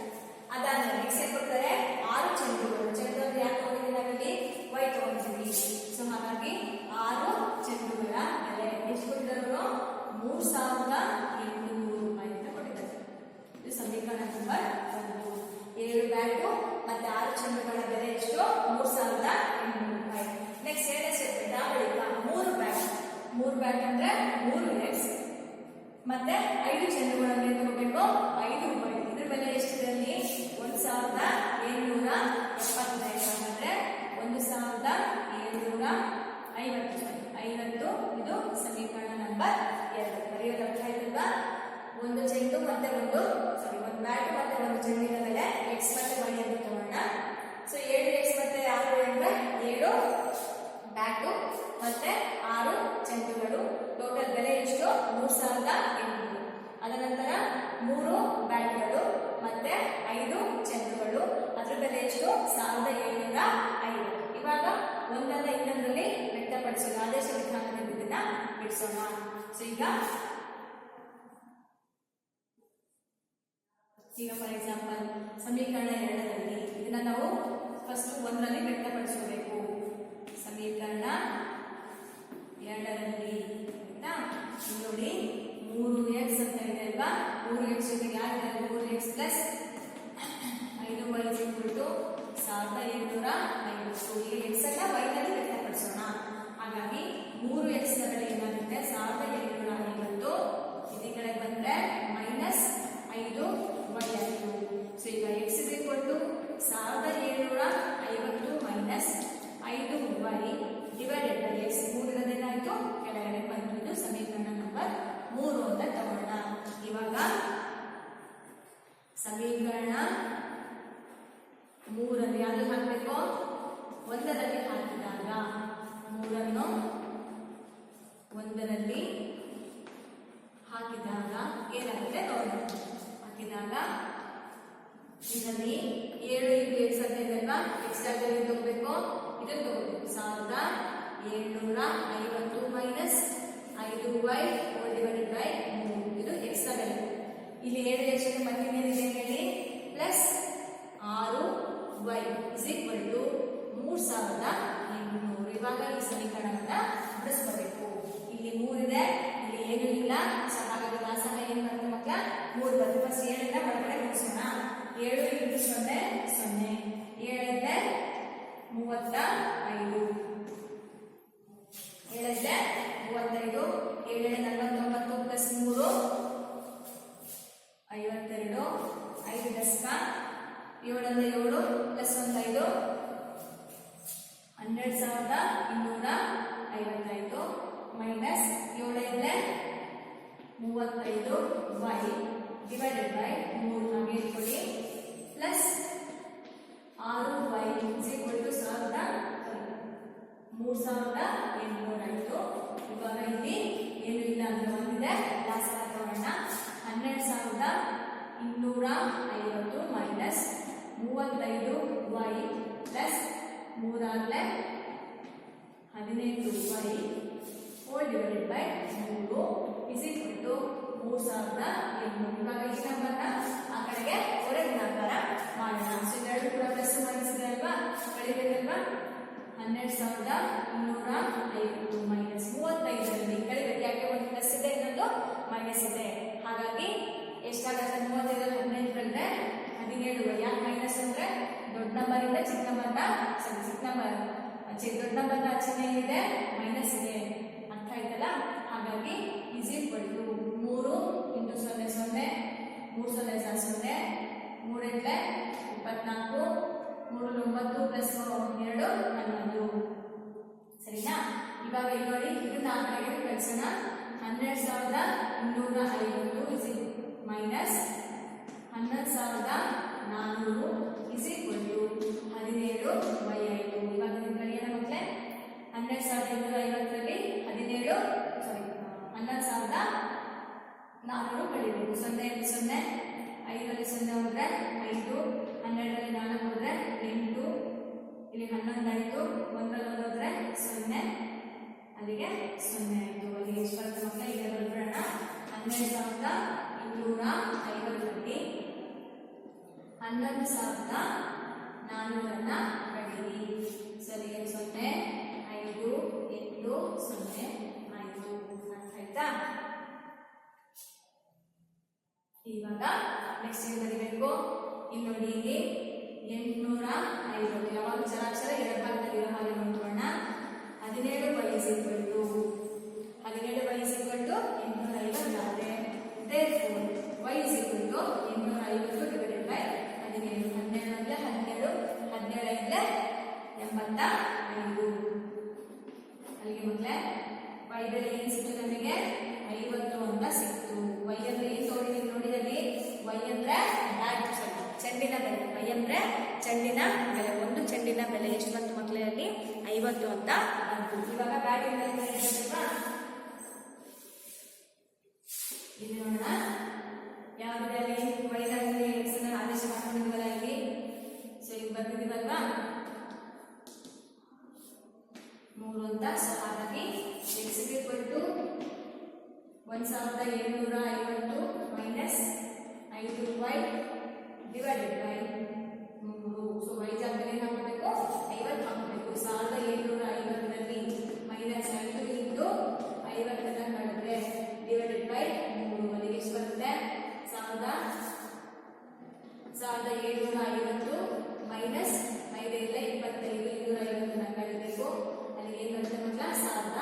ಅದಾದ್ಮೇಲೆ ನೆಕ್ಸ್ಟ್ ಏನ್ ಕೊಡ್ತಾರೆ ಆರು ಚೆಂಡುಗಳು. ಚೆಂಡು ಯಾಕೆ ತಗೊಂಡಿದ್ದೀವಿ ನಾವಿಲ್ಲಿ ವೈಟ್ ತಗೊಂಡಿದ್ದೀವಿ ಸೊ ಹಾಗಾಗಿ ಆರು ಚೆಂಡುಗಳ. ಬೆಲೆ ಎಷ್ಟು ಕೊಟ್ಟಿದ್ದಾರೆ ಮೂರ್ ಸಾವಿರದ ಎಂಟುನೂರು ರೂಪಾಯಿ ಅಂತ ಕೊಟ್ಟಿದ್ದಾರೆ. ಇದು ಸಮೀಕರಣ ನಂಬರ್ ಒಂದು. ಏಳು ಬ್ಯಾಟು ಮತ್ತೆ ಆರು ಚೆಂಡುಗಳ ಬೆಲೆ ಎಷ್ಟು? ಮೂರ್ ಸಾವಿರದ ಎಂಟುನೂರು ರೂಪಾಯಿ. ನೆಕ್ಸ್ಟ್ ಏನೇ ಸೆಟ್ ಬಳಿಕ ಮೂರು ಬ್ಯಾಟ್ ಮೂರು ಬ್ಯಾಟ್ ಅಂದ್ರೆ ಮೂರು ಮತ್ತೆ ಐದು ಚೆಂಡುಗಳನ್ನು ಎತ್ಕೋಬೇಕು ಐದು ರೂಪಾಯಿ. ಇದ್ರ ಬೆಲೆ ಎಷ್ಟಿದೆ ಅಲ್ಲಿ ಒಂದು ಸಾವಿರದ ಏಳ್ನೂರ ಎಪ್ಪತ್ತೈದು ಅಂದ್ರೆ ಒಂದು ಸಾವಿರದ ಏಳ್ನೂರ ಐವತ್ತು. ಐವತ್ತು, ಇದು ಸಮೀಕರಣ ನಂಬರ್ ಎರಡು. ಬರೆಯೋದು ಅರ್ಥ ಒಂದು ಚೆಂಡು, ಮತ್ತೆ ಒಂದು ಸಾರಿ ಒಂದು ಬ್ಯಾಟ್, ಮತ್ತೆ ಒಂದು ಚೆಂಡಿನ ಬೆಲೆ. ಎಕ್ಸ್ ಮತ್ತೆ ವೈ ಅಂತ ವ್ಯಕ್ತಪಡಿಸೋಣ ಆದೇಶ ವಿಧಾನದಿಂದ ಇದನ್ನ ಬಿಡಿಸೋಣ ಸೊ ಈಗ ಈಗ ಫಾರ್ ಎಕ್ಸಾಂಪಲ್ ಸಮೀಕರಣ ಎರಡರಲ್ಲಿ ಇದನ್ನ ನಾವು ಫಸ್ಟ್ ಒಂದರಲ್ಲಿ ವ್ಯಕ್ತಪಡಿಸಬೇಕು ಸಮೀಕರಣ ಎರಡರಲ್ಲಿ ಆಯ್ತಾ? ನೋಡಿ, ಮೂರು ಎಕ್ಸ್ ಅಂತ ಇದೆ ಅಲ್ವಾ? ಮೂರು ಎಕ್ಸ್ ಜೊತೆಗೆ ಯಾರಿದ್ದಾರೆ ಮೂರು ಎಕ್ಸ್ ಪ್ಲಸ್ ಐದು ವೈ ಟು ಸಾವಿರದ ಎಂಟುನೂರ ಐವತ್ತು. ಈ ಎಕ್ಸ್ ಎಲ್ಲ ವೈನಲ್ಲಿ ವ್ಯಕ್ತಪಡಿಸೋಣ. ಹಾಗಾಗಿ ಮೂರು ಎಕ್ಸ್ ಏನಾಗುತ್ತೆ ಸಾವಿರದ ಏಳ್ನೂರ ಐವತ್ತು ಇದೇ ಕಡೆ ಬಂದ್ರೆ ಮೈನಸ್ ಐದು ವೈ ಆಯಿತು ಸೊ ಈಗ ಎಕ್ಸ್ ಇಸ್ ಈಕ್ವಲ್ ಟು ಸಾವಿರದ ಏಳ್ನೂರ ಐವತ್ತು ಮೈನಸ್ ಐದು ವೈ ಡಿವೈಡೆಡ್ ಬೈ ಎಕ್ಸ್ ಮೂರನೇದೇನಾಯಿತು ಕೆಳಗಡೆ ಬಂತು ಇದು ಸಮೀಕರಣ ನಂಬರ್ ಮೂರು ಅಂತ ತಗೊಳ್ಳೋಣ ಇವಾಗ ಸಮೀಕರಣ ಮೂರಲ್ಲಿ ಯಾವುದು ಹಾಕಬೇಕು ಒಂದರಲ್ಲಿ ಹಾಕಿದಾಗ ಮೂರನ್ನು ಒಂದರಲ್ಲಿ ಹಾಕಿದಾಗ ಏನಾಗುತ್ತೆ ನೋಡೋಣ ಹಾಕಿದಾಗ ಇದರಲ್ಲಿ ಏಳು ಇದು ಎಕ್ಸ್ ಅಂತ ಇದೆ ಅಲ್ವಾ ಎಕ್ಸ್ ಜಾಗದಲ್ಲಿ ಏನ್ ತಗೋಬೇಕು ಇದನ್ನು ತಗೋಬೇಕು ಸಾವಿರದ ಏಳ್ನೂರ ಐವತ್ತು ಮೈನಸ್ ಐದು ವೈ ಡಿವೈಡೆಡ್ ಬೈ ಮೂರು ಇದು ಎಕ್ಸ್ ಬೆಲೆ ಇಲ್ಲಿ ಏಳು ಎಕ್ಸ್ ಮತ್ತೆ ಏನಿದೆ ಹೇಳಿ ಪ್ಲಸ್ ಆರು ವೈ ಇಸ್ ಈಕ್ವಲ್ ಟು ಮೂರು ಸಾವಿರದ ಎಂಟುನೂರು ಇವಾಗ ಈ ಸಮೀಕರಣವನ್ನ ಬಿಡಿಸ್ಕೋಬೇಕು ಇಲ್ಲಿ ಮೂರಿದೆ ಇಲ್ಲಿ ಏನೂ ಇಲ್ಲ ಸೊ ಹಾಗಾಗಿ ವ್ಯಾಸನ ಏನು ಬರುತ್ತೆ ಮಕ್ಕಳ ಮೂರು ಬರುತ್ತೆ ಫಸ್ಟ್ ಏಳಿಂದ ಹೊರಗಡೆ ಮುಗಿಸೋಣ. ಏಳು ಇಂಟು ಸೊನ್ನೆ ಸೊನ್ನೆ. ಏಳೈದೆ ಮೂವತ್ತ ಐದು. ಏಳೈದೆ ಮೂವತ್ತೈದು ಏಳಿಂದ ನಲವತ್ತೊಂಬತ್ತು ಪ್ಲಸ್ ಮೂರು, ಐವತ್ತೆರಡು, ಐದು ದಶಕ ಏಳಂದ ಏಳು ಪ್ಲಸ್ ಒಂದು ಐದು ಹನ್ನೆರಡು ಸಾವಿರದ ಇನ್ನೂರ ಐವತ್ತೈದು, ಮೈನಸ್ ಏಳೈದಲೆ ಮೂವತ್ತೈದು ವೈ ಡಿವೈಡೆಡ್ ಬೈ ಮೂರು ನಮಗೆ ಇಟ್ಕೊಳ್ಳಿ ಪ್ಲಸ್ ಆರು ವೈ ಈಕ್ವಲ್ ಟು ಸಾವಿರದ ಮೂರು ಸಾವಿರದ ಎಂಟುನೂರ ಆಯಿತು ಇವಾಗ ಇಲ್ಲಿ ಏನು ಇಲ್ಲ ಅಂತ ಬಂದಿದೆ. ಲಾಸ್ ತಗೊಳ್ಳೋಣ ಹನ್ನೆರಡು ಸಾವಿರದ ಇನ್ನೂರ ಐವತ್ತು ಮೈನಸ್ ಮೂವತ್ತೈದು ವೈ ಪ್ಲಸ್ ಮೂರಾಗಲೇ ಹದಿನೈದು ವೈ ಫೋರ್ ಡಿವೈಡೆಡ್ ಬೈ ಮೂರು. ಇಸ್ ಈಕ್ವಲ್ ಟು ಮೂರು ಸಾವಿರದ ಎಂಟುನೂರು ಇವಾಗ ಈ ಆ ಕಡೆಗೆ ಹೊರಗೆ ಗುಣಾಕಾರ ಮಾಡೋಣ. ಎರಡು ಕೂಡ ಪ್ಲಸ್ ಮೈನಸ್ ಇದೆ ಅಲ್ವಾ ಹನ್ನೆರಡು ಸಾವಿರದ ಇನ್ನೂರ ಐವತ್ತು ಯಾಕೆ ಒಂದು ಪ್ಲಸ್ ಇದೆ ಇನ್ನೊಂದು ಮೈನಸ್ ಇದೆ. ಹಾಗಾಗಿ ಎಷ್ಟಾಗುತ್ತೆ? ಮೂವತ್ತೈದರಲ್ಲಿ ಹದಿನೆಂಟು ಕಳೆದ್ರೆ ಹದಿನೇಳು ಮೈನಸ್ ಅಂದ್ರೆ ದೊಡ್ಡ ನಂಬರಿಂದ ಚಿಕ್ಕ ನಂಬರ್ನ ಸಾರಿ ಚಿಕ್ಕ ನಂಬರ್ ದೊಡ್ಡ ನಂಬರ್ನ ಚಿಹ್ನೆ ಇದೆ ಮೈನಸ್ ಇದೆ. ಅರ್ಥ ಆಯ್ತಲ್ಲ? ಹಾಗಾಗಿ ಈಸ್ ಈಕ್ವಲ್ ಟು ಮೂರು ಇಂಟು ಸೊನ್ನೆ ಸೊನ್ನೆ, ಮೂರು ಸೊನ್ನೆ ಸಹ ಸೊನ್ನೆ ಮೂರೆಂಟ್ಲೆ ಇಪ್ಪತ್ನಾಲ್ಕು, ಮೂರು ಒಂಬತ್ತು ಪ್ಲಸ್ ಎರಡು ಹನ್ನೊಂದು. ಸರಿನಾ? ಇವಾಗ ಇಲ್ಲಿ ನೋಡಿ ಇದನ್ನ ಆ ಕಡೆಗೆ ಕಳಿಸೋಣ. ಹನ್ನೆರಡು ಸಾವಿರದ ಇನ್ನೂರ ಐವತ್ತು ಇಸ್ ಮೈನಸ್ ಹನ್ನೊಂದು ಸಾವಿರದ ನಾನ್ನೂರು ಇಸ್ ಈಕ್ವಲ್ ಟು ಹದಿನೇಳು ಬೈ ಐದು. ಹನ್ನೆರಡು ಸಾವಿರದ ಇನ್ನೂರ ಐವತ್ತರಲ್ಲಿ ಹದಿನೇಳು ಹನ್ನೊಂದು ಸಾವಿರದ ನಾನ್ನೂರು ಕಳಿಬೇಕು. ಸೊನ್ನೆ ಎರಡು ಸೊನ್ನೆ, ಐದರಲ್ಲಿ ಸೊನ್ನೆ ಹೋದ್ರೆ ಐದು, ಹನ್ನೆರಡರಲ್ಲಿ ನಾಲ್ಕು ಹೋದ್ರೆ ಎಂಟು, ಇಲ್ಲಿ ಹನ್ನೊಂದು ಆಯಿತು. ಒಂದರಲ್ಲಿ ಹೋದರೆ ಸೊನ್ನೆ, ಅಲ್ಲಿಗೆ ಸೊನ್ನೆ ಆಯಿತು. ಅಲ್ಲಿಗೆ ಎಷ್ಟು ಬರುತ್ತೆ ಮಕ್ಕಳ ಈಗ ಬರ್ಬಿಡೋಣ ಹನ್ನೆರಡು ಸಾವಿರದ ಇನ್ನೂರ ಐವತ್ತರಲ್ಲಿ ಹನ್ನೊಂದು ಸಾವಿರದ ನಾನ್ನೂರನ್ನ ಕಳೀರಿ ಸರಿ, ಸೊನ್ನೆ, ಐದು, ಎಂಟು, ಸೊನ್ನೆ. ಆಯ್ತಾ ಇವಾಗ ನೆಕ್ಸ್ಟ್ ಏನು ಬರೀಬೇಕು ಇಲ್ಲಿ ನೋಡಿ ಇಲ್ಲಿ ಎಂಟುನೂರ ಐವತ್ತು. ಯಾವಾಗ ಚರಾಕ್ಷರ ಎಡಭಾಗದಲ್ಲಿ ಇರೋ ಹಾಗೆ ನೋಡ್ಕೊಳ್ಳೋಣ. ಹದಿನೇಳು ಬೈ ಈಕ್ವಲ್ ಟು ಹದಿನೇಳು ಬೈ ಈಕ್ವಲ್ ಟು ಎಂಟುನೂರ ಐವತ್ತಾದ್ರೆ. ದೇರ್ಫೋರ್ ವೈ ಈಕ್ವಲ್ ಟು ಎಂಟುನೂರ ಐವತ್ತು ಡಿವೈಡೆಡ್ ಬೈ ಹದಿನೇಳು. ಹನ್ನೆರಡು ಅಂದರೆ ಹನ್ನೆರಡು ಹನ್ನೆರಡು ಅಂದರೆ ಎಂಬತ್ತ ಐದು. ಅಲ್ಲಿಗೆ ಮಕ್ಕಳೇ ವೈದಲ್ಲಿ ಏನ್ ಸಿಕ್ತು ನಮಗೆ? ಐವತ್ತು ಅಂತ ಸಿಕ್ತು. ವೈ ಅಂದ್ರೆ ಏನು ತೋರಿದೀವಿ ನೋಡಿ ಅಲ್ಲಿ? ವೈ ಅಂದ್ರೆ ಚೆಂಡಿನ ಬೆಲೆ. ವೈ ಅಂದ್ರೆ ಚೆಂಡಿನ ಬೆಲೆ. ಒಂದು ಚೆಂಡಿನ ಬೆಲೆ ಎಷ್ಟು ಬಂತು ಮಕ್ಕಳಲ್ಲಿ ಐವತ್ತು ಅಂತ ಬಂತು. ಇವಾಗ ಬ್ಯಾಟಿಂಗ್? ಇಲ್ಲಿ ನೋಡೋಣ. ಯಾವ್ದು ಅಲ್ಲಿ? ವೈದಲ್ಲಿ ಆದೇಶ ಮಾಡ್ಕೊಂಡಿದ್ವಲ್ಲ ಇಲ್ಲಿ? ಸೊ ಇಲ್ಲಿ ಬರ್ತಿದೀವಲ್ವಾ ಮೂರು ಅಂತ ಸೊ ಹಾಗಾಗಿ ಎಕ್ಸ್ ಈಕ್ವಲ್ ಒಂದು ಸಾವಿರದ ಏಳ್ನೂರ ಐವತ್ತು ಮೈನಸ್ ಐದು ವೈ ಡಿವೈಡೆಡ್ ಬೈ ಮೂರು. ಸೊ ವೈ ಜಾಗದಲ್ಲಿ ಹಾಕಬೇಕು? ಐವತ್ತು ಹಾಕಬೇಕು. ಸಾವಿರದ ಏಳ್ನೂರ ಐವತ್ತರಲ್ಲಿ ಮೈನಸ್ ಐದು ಇಂಟು ಐವತ್ತನ್ನ ಕಳೆದ್ರೆ ಡಿವೈಡೆಡ್ ಬೈ ಮೂರು. ಅಲ್ಲಿಗೆ ಎಷ್ಟು ಬರುತ್ತೆ? ಸಾವಿರದ ಸಾವಿರದ ಏಳ್ನೂರ ಐವತ್ತು ಮೈನಸ್ ಐದರಿಂದ ಇಪ್ಪತ್ತೈದು ಇನ್ನೂರ ಐವತ್ತನ್ನ ಅಲ್ಲಿ ಏನು ಬರುತ್ತೆ ಸಾವಿರದ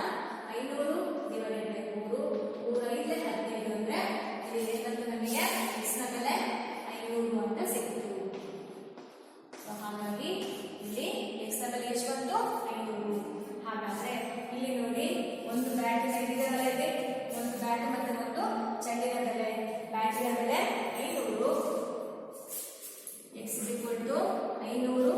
ಐನೂರು ಡಿವೈಡೆಡ್ ಮೂರು ಮೂರು ಹದಿನೈದು ಅಂದ್ರೆ ಇಲ್ಲಿ ಏನಂತ ನಮಗೆ ಎಕ್ಸ್ನ ಬೆಲೆ ಐನೂರು ಅಂತ ಸಿಕ್ತು ಸೊ ಹಾಗಾಗಿ ಇಲ್ಲಿ ಎಕ್ಸ್ನ ಬೆಲೆ ಎಷ್ಟು ಐನೂರು. ಹಾಗಾದ್ರೆ ಇಲ್ಲಿ ನೋಡಿ ಒಂದು ಬ್ಯಾಟಿನ ಇದಿದೆಯಲ್ಲ ಇಲ್ಲಿ ಒಂದು ಬ್ಯಾಟ್ ಮತ್ತೆ ಒಂದು ಚೆಂಡಿನ ಬೆಲೆ ಬ್ಯಾಟಿನ ಬೆಲೆ ಐನೂರು. ಐನೂರು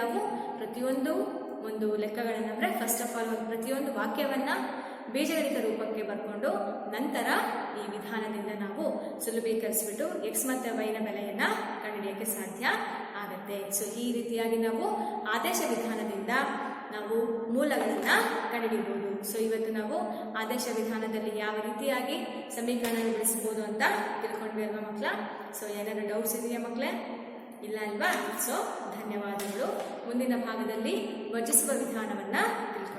ನಾವು ಪ್ರತಿಯೊಂದು ಒಂದು ಲೆಕ್ಕಗಳನ್ನು ಅಂದರೆ ಫಸ್ಟ್ ಆಫ್ ಆಲ್ ಪ್ರತಿಯೊಂದು ವಾಕ್ಯವನ್ನ ಬೀಜಗಣಿತ ರೂಪಕ್ಕೆ ಬರ್ಕೊಂಡು ನಂತರ ಈ ವಿಧಾನದಿಂದ ನಾವು ಸುಲಭೀಕರಿಸ್ಬಿಟ್ಟು ಎಕ್ಸ್ ಮತ್ತು ವೈನ ಬೆಲೆಯನ್ನು ಕಂಡುಹಿಡಿಯೋಕ್ಕೆ ಸಾಧ್ಯ ಆಗುತ್ತೆ. ಸೊ ಈ ರೀತಿಯಾಗಿ ನಾವು ಆದೇಶ ವಿಧಾನದಿಂದ ನಾವು ಮೂಲಗಳನ್ನು ಕಂಡುಹಿಡಿಯಬಹುದು. ಸೊ ಇವತ್ತು ನಾವು ಆದೇಶ ವಿಧಾನದಲ್ಲಿ ಯಾವ ರೀತಿಯಾಗಿ ಸಮೀಕರಣ ಬಿಡಿಸ್ಬೋದು ಅಂತ ತಿಳ್ಕೊಂಡ್ವಿ ಅಲ್ವಾ ಮಕ್ಕಳ? ಸೊ ಏನಾದರೂ ಡೌಟ್ಸ್ ಇದೆಯಾ ಮಕ್ಕಳೇ? ಇಲ್ಲ ಅಲ್ವಾ? ಸೊ ಧನ್ಯವಾದಗಳು. ಮುಂದಿನ ಭಾಗದಲ್ಲಿ ವರ್ಜಿಸುವ ವಿಧಾನವನ್ನು ತಿಳ್ಕೊಳ್ಳೋಣ